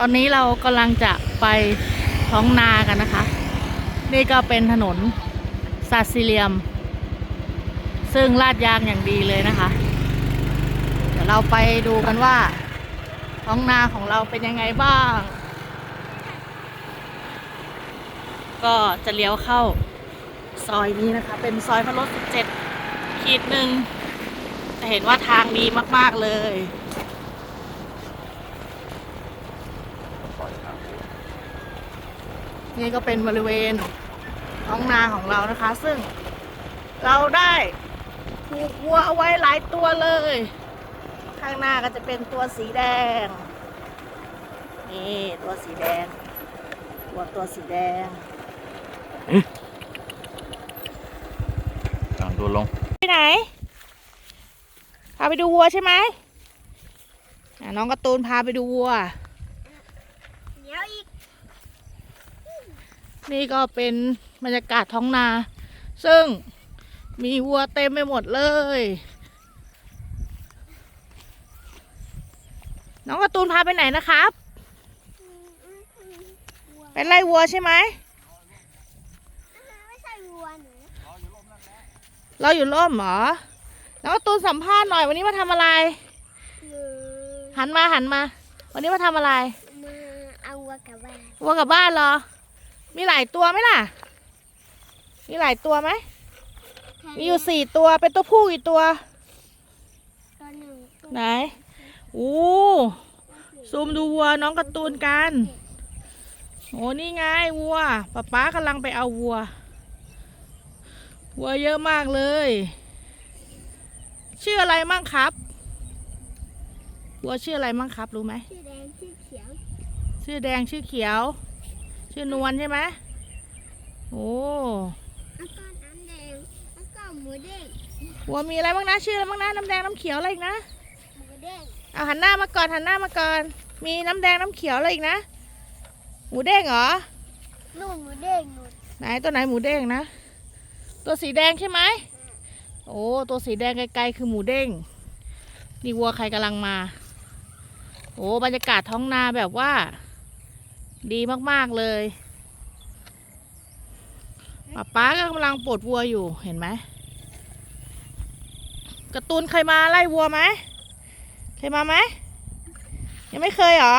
ตอนนี้เรากำลังจะไปท้องนากันนะคะ นี่ก็เป็นถนนซาซิเลียม ซึ่งลาดยางอย่างดีเลยนะคะ เดี๋ยวเราไปดูกันว่า ท้องนาของเราเป็นยังไงบ้าง ก็จะเลี้ยวเข้าซอยนี้นะคะ เป็นซอยพระรถ17ขีดหนึ่งจะเห็นว่าทางดีมาก ๆ เลย นี่ก็เป็นบริเวณท้องนาของเรานะคะ ซึ่งเราได้ผูกวัวเอาไว้หลายตัวเลย ข้างหน้าก็จะเป็นตัวสีแดง นี่ตัวสีแดงวัวตัวสีแดงอ่าดูลงไปไหนพาไปดูวัวใช่ไหมอะน้องการ์ตูนพาไปดูวัว เดี๋ยวอีก นี่ก็เป็นบรรยากาศท้องนา ซึ่งมีวัวเต็มไปหมดเลย น้องการ์ตูนพาไปไหนนะครับวัวไปไล่วัวใช่ไหมไม่ใช่วัวหนูเราอยู่ร่มเหรอ น้องการ์ตูนสัมภาษณ์หน่อยวันนี้มาทำอะไรหนูหันมาหันมา วันนี้มาทำอะไร มาเอาวัวกลับบ้านวัวกลับบ้านเหรอ มีหลายตัวไหมล่ะ มีหลายตัวไหม มีอยู่สี่ตัวเป็นตัวผู้กี่ตัว ตัวหนึ่งตัวไหน อู้ซูมดูวัวน้องการ์ตูนกันโอ้นี่ไงวัวป๊าป๊ากำลังไปเอาวัว วัวเยอะมากเลย ชื่ออะไรมั่งครับ วัวชื่ออะไรมั่งครับรู้ไหมชื่อแดงชื่อเขียว ชื่อแดงชื่อเขียว ชื่อนวลใช่ไหมโอ้แล้วก็น้ำแดงแล้วก็หมูเด้งวัวมีอะไรบ้างนะชื่ออะไรบ้างนะน้ำแดงน้ำเขียวอะไรอีกนะหมูเด้งเอาหันหน้ามาก่อนหันหน้ามาก่อน มีน้ำแดงน้ำเขียวอะไรอีกนะหมูเด้งเหรอนู่นหมูเด้งนู่นไหนตัวไหนหมูเด้งนะ ตัวสีแดงใช่ไหมโอ้ตัวสีแดงไกลๆคือหมูเด้งนี่วัวใครกำลังมา โอ้บรรยากาศท้องนาแบบว่า ดีมากๆเลยป้าป้าก็กำลังปลดวัวอยู่เห็นไหมกร์ตูนเคยมาไล่วัวไหมเคยมาไหมยังไม่เคยเหรอ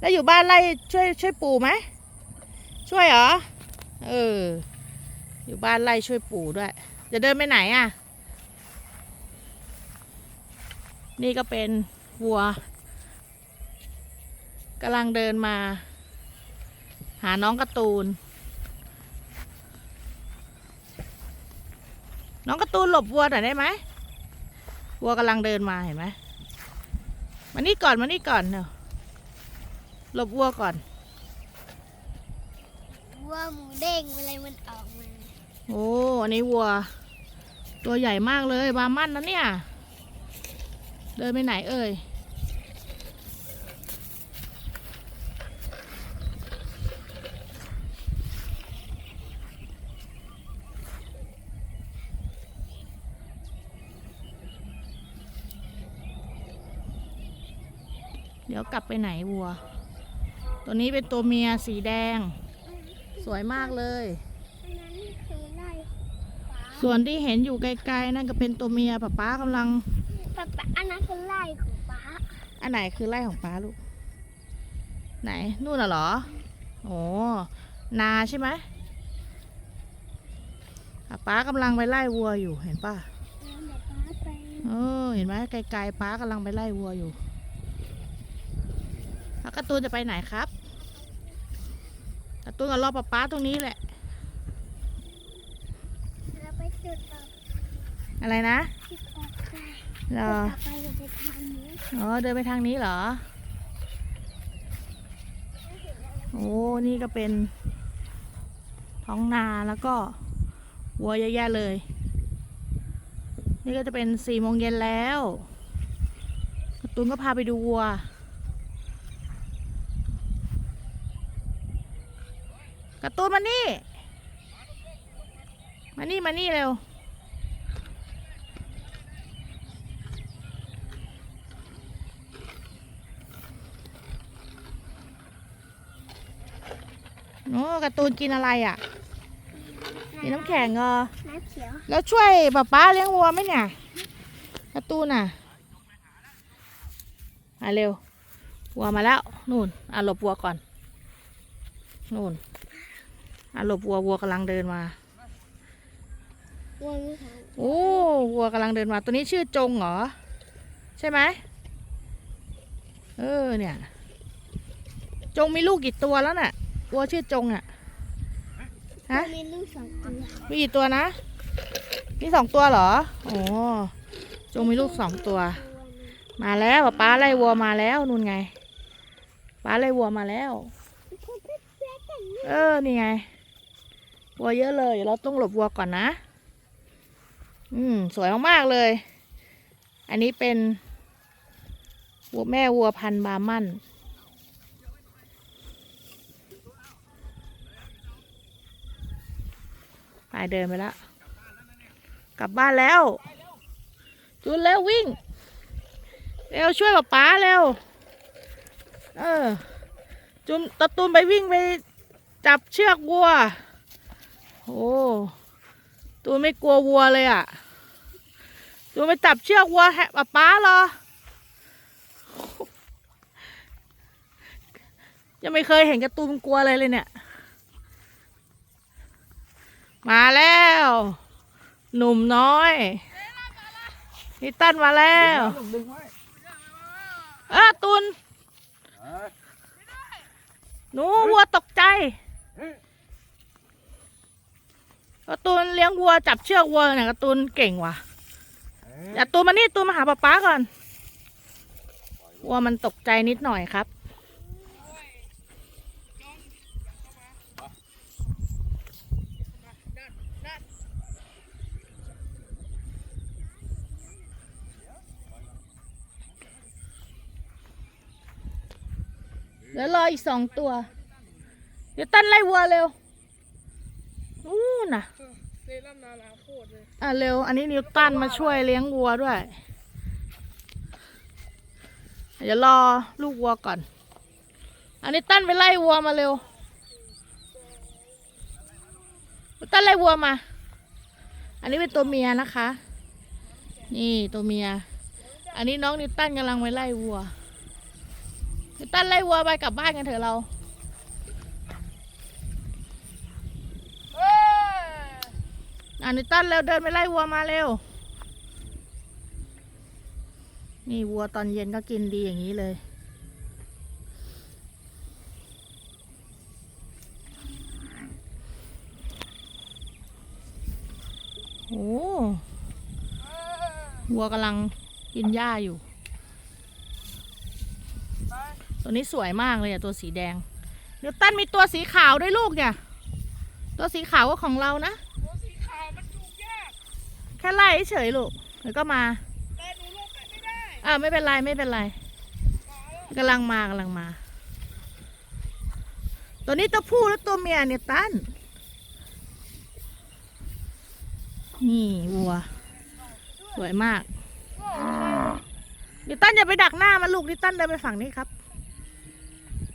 แล้วอยู่บ้านไล่ช่วยช่วยปู่ไหมช่วยเหรอเอออยู่บ้านไล่ช่วยปู่ด้วย จะเดินไปไหนอะ นี่ก็เป็นวัวกำลังเดินมา หาน้องการ์ตูน น้องการ์ตูนหลบวัวหน่อยได้ไหมวัวกำลังเดินมาเห็นไหมมานี่ก่อนมานี่ก่อนเนอะหลบวัวก่อนวัวหมูเด้งอะไรมันออกมาโอ้อันนี้วัว ตัวใหญ่มากเลยบามั่นนะเนี่ย เดินไปไหนเอ่ย เดี๋ยวกลับไปไหนวัว ตัวนี้เป็นตัวเมียสีแดง สวยมากเลยอันนั้นคือไล่ฟ้าส่วนที่เห็นอยู่ไกลๆนั่นก็เป็นตัวเมียป้าป้ากำลังป๊าป๊าอันนั้นคือไล่ของป๊าอันไหนคือไร่ของป้าลูก ไหนนู่นน่ะเหรอโอ้นาใช่ไหมป้าป้ากำลังไปไล่วัวอยู่เห็นป่ะแล้วเดี๋ยวป๊าไปเออเห็นไหมไกลๆป้ากำลังไปไล่วัวอยู่ แล้วการ์ตูนจะไปไหนครับการ์ตูนก็รอป้าป้าตรงนี้แหละ เราไปจุดต่ออะไรนะจุดต่อไปเหรอจุดต่อไปจะไปทางนี้อ๋อเดินไปทางนี้เหรอ โอ้นี่ก็เป็น ท้องนาแล้วก็วัวเยอะแยะเลย นี่ก็จะเป็นสี่โมงเย็นแล้วการ์ตูนก็พาไปดูวัว การ์ตูนมานี่ มานี่ มานี่เร็ว โอ้การ์ตูนกินอะไรอะ กินน้ำแข็งเหรอ น้ำเขียว แล้วช่วยป๊าป๊าเลี้ยงวัวไหมเนี่ยการ์ตูนอะ มาเร็ว วัวมาแล้ว นู่น อะหลบวัวก่อน นู่นอะ หลบวัววัวกำลังเดินมาวัวมีหางโอ้วัวกำลังเดินมาตัวนี้ชื่อจงเหรอ ใช่ไหมเออเนี่ย จงมีลูกกี่ตัวแล้วน่ะวัวชื่อจงอะฮะวัวมีลูกสองตัวมีกี่ตัวนะมีสองตัวเหรอโอ้จงมีลูกสองตัว มาแล้วป๊าป๊าไล่วัวมาแล้วนู่นไงป๊าไล่วัวมาแล้ว เออ นี่ไง วัวเยอะเลยเดี๋ยวเราต้องหลบวัวก่อนนะ อืม สวยมากๆเลย อันนี้เป็นวัวแม่วัวพันบามันไปเดินไปแล้ว กลับบ้านแล้วจูนแล้ววิ่ง เร็วช่วยป๊าป๊าเร็ว เออ จุนตะตูนไปวิ่งไปจับเชือกวัว โอ้ตูนไม่กลัววัวเลยอะตูนไปจับเชือกวัวแหะป๊าป๊าเหรอ ยังไม่เคยเห็นการะตูนกลัวอะไรเลยเนี่ย มาแล้ว หนุ่มน้อยนิตันมาแล้วดึงไว้เออตูนหนูวัวตกใจ การะตูนเลี้ยงวัวจับเชือกวัวเนี่ยการะตูนเก่งว่ะอย่าตูนมานี่ตูนมาหาป๊าป๊าก่อน วัวมันตกใจนิดหน่อยครับ เดี๋ยวรออีกสองตัว เดี๋ยวตั้นไล่วัวเร็ว นู่นน่ะเซรั่มนาราโคตรเลย อะเร็ว อันนี้นิวตันมาช่วยเลี้ยงวัวด้วย เดี๋ยวรอลูกวัวก่อน อันนี้ตั้นไปไล่วัวมาเร็ว ตั้นไล่วัวมา อันนี้เป็นตัวเมียนะคะ นี่ตัวเมีย อันนี้น้องนิวตันกำลังไปไล่วัวนิวตันไล่วัวไปกลับบ้านกันเถอะเรา อ่านิวตันเร็วเดินไปไล่วัวมาเร็ว นี่วัวตอนเย็นก็กินดีอย่างนี้เลย โอ้วัวกำลังกินหญ้าอยู่ ตัวนี้สวยมากเลยอะตัวสีแดงนิวตันมีตัวสีขาวด้วยลูกเนี่ย ตัวสีขาวก็ของเรานะ ตัวสีขาวมันจูงยาก แค่ไล่เฉยๆลูกเดี๋ยวก็มาแต่หนูลงไปไม่ได้อ่าไม่เป็นไรไม่เป็นไรกำลังมากำลังมา ตัวนี้ตัวผู้แล้วตัวเมียเนี่ยตั้นนี่วัว สวยมากนิวตันอย่าไปดักหน้ามันลูกนิวตันเดินไปฝั่งนี้ครับ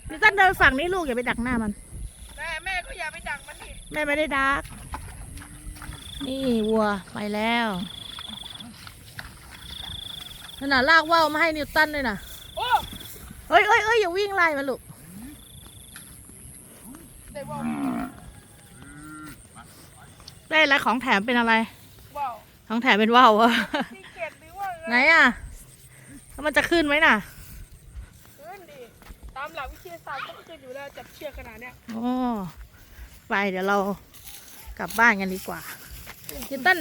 นิวตันเดินไปฝั่งนี้ลูกอย่าไปดักหน้ามันแต่แม่ก็อย่าไปดักมันดิแม่ไม่ได้ดัก นี่วัวไปแล้วขนาดลากว่าวมาให้นิวตันเลยนะโอ้เอ้ยเอ้ยเอ้ยอย่าวิ่งไล่มันลูกได้ว่าวได้อะไรของแถมเป็นอะไรว่าวของแถมเป็นว่าวอะซีเกตหรือว่าไหนอะแล้วมันจะขึ้นไหมน่ะ ขึ้นดิ ตามหลักวิทยาศาสตร์ก็ขึ้นอยู่แล้วจับเชือกขนาดเนี้ยโอ้ไปเดี๋ยวเรากลับบ้านกันดีกว่า นิวตัน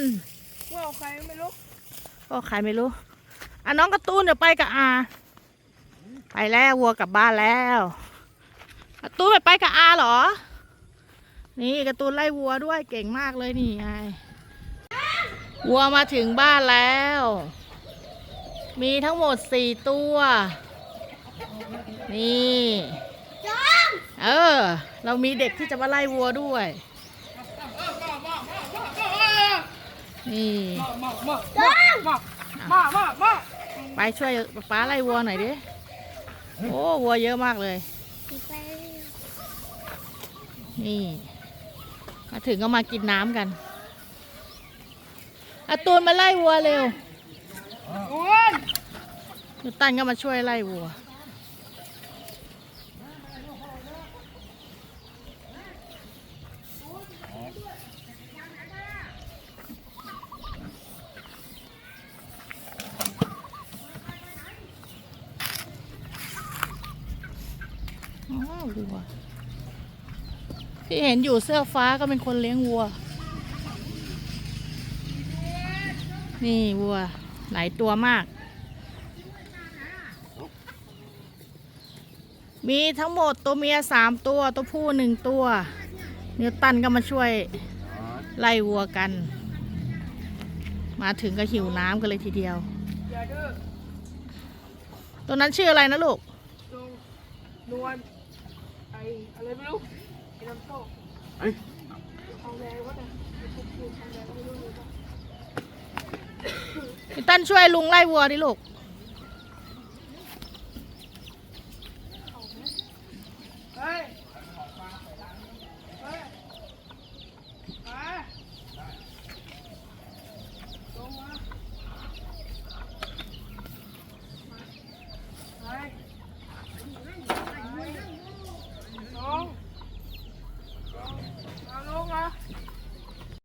ว่าวใครไม่รู้ก็ใครไม่รู้อะน้องการ์ตูนเดี๋ยวไปกับอา ไปแล้ววัวกลับบ้านแล้วการ์ตูนไปไปกับอาเหรอ นี่การ์ตูนไล่วัวด้วยเก่งมากเลยนี่ไงวัวมาถึงบ้านแล้ว มีทั้งหมดสี่ตัว นี่ เออ เรามีเด็กที่จะมาไล่วัวด้วย นี่มามามามามามามาไปช่วยป้าไล่วัวหน่อยดิ โอ้วัวเยอะมากเลยไปนี่มาถึงก็มากินน้ำกันอาตูนมาไล่วัวเร็วอ้วนนิวตันก็มาช่วยไล่วัว อ๋อวัวที่เห็นอยู่เสื้อฟ้าก็เป็นคนเลี้ยงวัว นี่วัว หลายตัวมาก มีทั้งหมดตัวเมียสามตัวตัวผู้หนึ่งตัว นิวตันก็มาช่วยไล่วัวกัน มาถึงก็หิวน้ำกันเลยทีเดียว ตัวนั้นชื่ออะไรนะลูกนวล ออะไรไม่รู้ไอ้น้ำโชคเอ้ยทองแดงวะเนี่ยไอ้พวกคือทองแดงไม่รู้เลยว่านิวตันช่วยลุงไล่วัวดิลูกเ